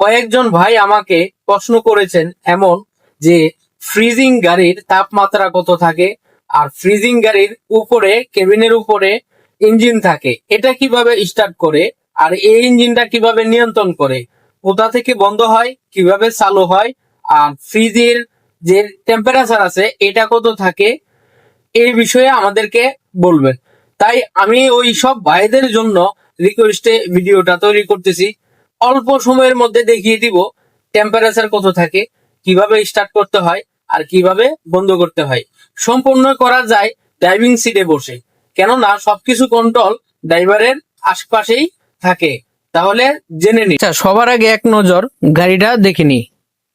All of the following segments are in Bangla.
কয়েকজন ভাই আমাকে প্রশ্ন করেছেন এমন যে, ফ্রিজিং গাড়ির তাপমাত্রা কত থাকে? আর ফ্রিজিং গাড়ির উপরে, কেবিনের উপরে ইঞ্জিন থাকে। এটা কীভাবে স্টার্ট করে? আর এই ইঞ্জিনটা কীভাবে নিয়ন্ত্রণ করে? কোথা থেকে বন্ধ হয়? কীভাবে চালু হয়? আর ফ্রিজের যে টেম্পারেচার আছে, এটা কত থাকে? এই বিষয়ে আমাদেরকে বলবেন। তাই আমি ওই সব ভাইদের জন্য রিকোয়েস্টে ভিডিওটা তৈরি করতেছি। অল্প সময়ের মধ্যে দেখিয়ে দিব টেম্পারেচার কত থাকে, কীভাবে স্টার্ট করতে হয় আর কীভাবে বন্ধ করতে হয়। সম্পূর্ণ করা যায় ড্রাইভিং সিটে বসে। কেননা সবকিছু কন্ট্রোল ড্রাইভারের আশপাশেই থাকে। তাহলে জেনে নি আচ্ছা সবার আগে এক নজর গাড়িটা দেখে নি।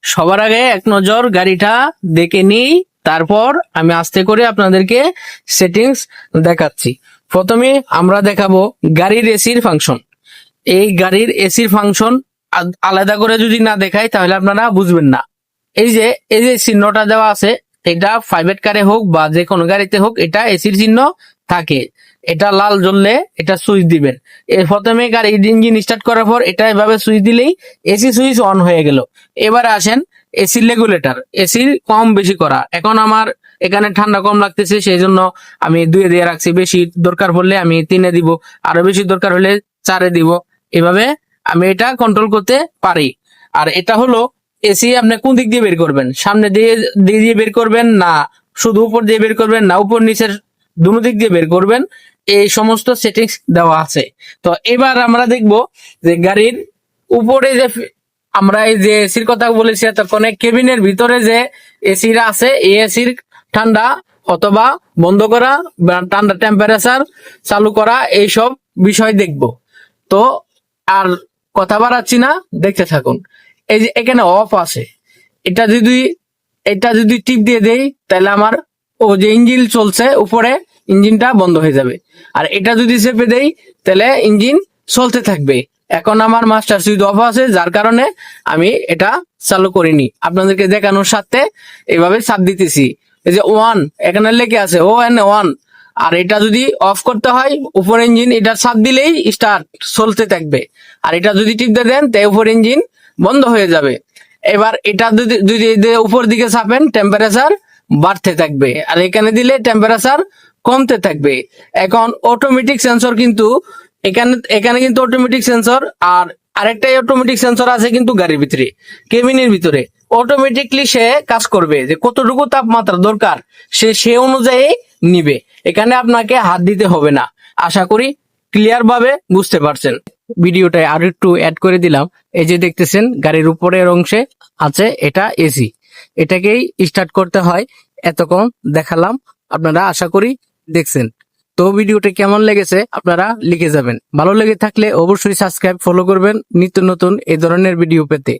সবার আগে এক নজর গাড়িটা দেখে নিই তারপর আমি আস্তে করে আপনাদেরকে সেটিংস দেখাচ্ছি। প্রথমে আমরা দেখাবো গাড়ির এসির ফাংশন এই গাড়ির এসির ফাংশন আলাদা করে যদি না দেখাই, তাহলে আপনারা বুঝবেন না। এই যে এই যে চিহ্নটা দেওয়া আছে, এটা প্রাইভেট কারে হোক বা যে কোনো গাড়িতে হোক, এটা এসির চিহ্ন থাকে। এটা লাল জ্বললে এটা সুইচ দিবেন। এর প্রথমে গাড়ির ইঞ্জিন স্টার্ট করার পর এটা এভাবে সুইচ দিলেই এসি সুইচ অন হয়ে গেল। এবার আসেন এসির রেগুলেটর এসির কম বেশি করা। এখন আমার এখানে ঠান্ডা কম লাগতেছে, সেই জন্য আমি দুয়ে দিয়ে রাখছি। বেশি দরকার পড়লে আমি তিনে দিব। আরও বেশি দরকার হলে চারে দিব। এভাবে আমি এটা কন্ট্রোল করতে পারি। আর এটা হলো এসি আপনি কোন দিক দিয়ে বের করবেন? সামনে দিয়ে, দিক দিয়ে বের করবেন না শুধু উপর দিয়ে বের করবেন না, উপর নিচের দুনো দিক দিয়ে বের করবেন? এই সমস্ত সেটিংস দেওয়া আছে। তো এবার আমরা দেখব যে গাড়ির উপরে যে আমরা এই যে এসির কথা বলেছি, এতক্ষণে কেবিনের ভিতরে যে এসিরা আছে, এই এসির ঠান্ডা অথবা বন্ধ করা ঠান্ডা টেম্পারেচার চালু করা, এইসব বিষয় দেখব। তো আর কথা বাড়াচ্ছি না, দেখতে থাকুন। এই যে এখানে অফ আছে। এটা যদি এটা যদি টিপ দিয়ে দেই, তাহলে আমার ও যে ইঞ্জিন চলছে উপরে, ইঞ্জিনটা বন্ধ হয়ে যাবে। আর এটা যদি চেপে দেই, তাহলে ইঞ্জিন চলতে থাকবে। এখন আমার মাস্টার সুইচ অফ আছে, যার কারণে আমি এটা চালু করিনি। আপনাদেরকে দেখানোর সাথে এভাবে চাপ দিতেছি। এই যে ওয়ান এখানে লেখে আছে ও এন ওয়ান আর এটা যদি অফ করতে হয় উপর ইঞ্জিন এটা চাপ দিলেই স্টার্ট চলতে থাকবে। আর এটা যদি টিপতে দেন তাই উপর ইঞ্জিন বন্ধ হয়ে যাবে। এবার এটা যদি যদি উপর দিকে চাপেন টেম্পারেচার বাড়তে থাকবে। আর এখানে দিলে টেম্পারেচার কমতে থাকবে। এখন অটোমেটিক সেন্সর কিন্তু, এখানে এখানে কিন্তু অটোমেটিক সেন্সর আর আরেকটাই অটোমেটিক সেন্সর আছে কিন্তু গাড়ির ভিতরে কেবিনের ভিতরে। অটোমেটিকলি সে কাজ করবে যে কতটুকু তাপমাত্রা দরকার। সে সে অনুযায়ী নিবে। এখানে আপনাকে হাত দিতে হবে না। আশা করি ক্লিয়ার ভাবে বুঝতে পারছেন। ভিডিওটায় আর একটু অ্যাড করে দিলাম। এই যে দেখতেছেন, গাড়ির উপরের অংশে আছে এটা এসি এটাকেই স্টার্ট করতে হয়। এতক্ষণ দেখালাম। আপনারা আশা করি দেখছেন। তো ভিডিওটা কেমন লেগেছে আপনারা লিখে যাবেন। ভালো লেগে থাকলে অবশ্যই সাবস্ক্রাইব ফলো করবেন। নিত্য নতুন এই ধরনের ভিডিও পেতে।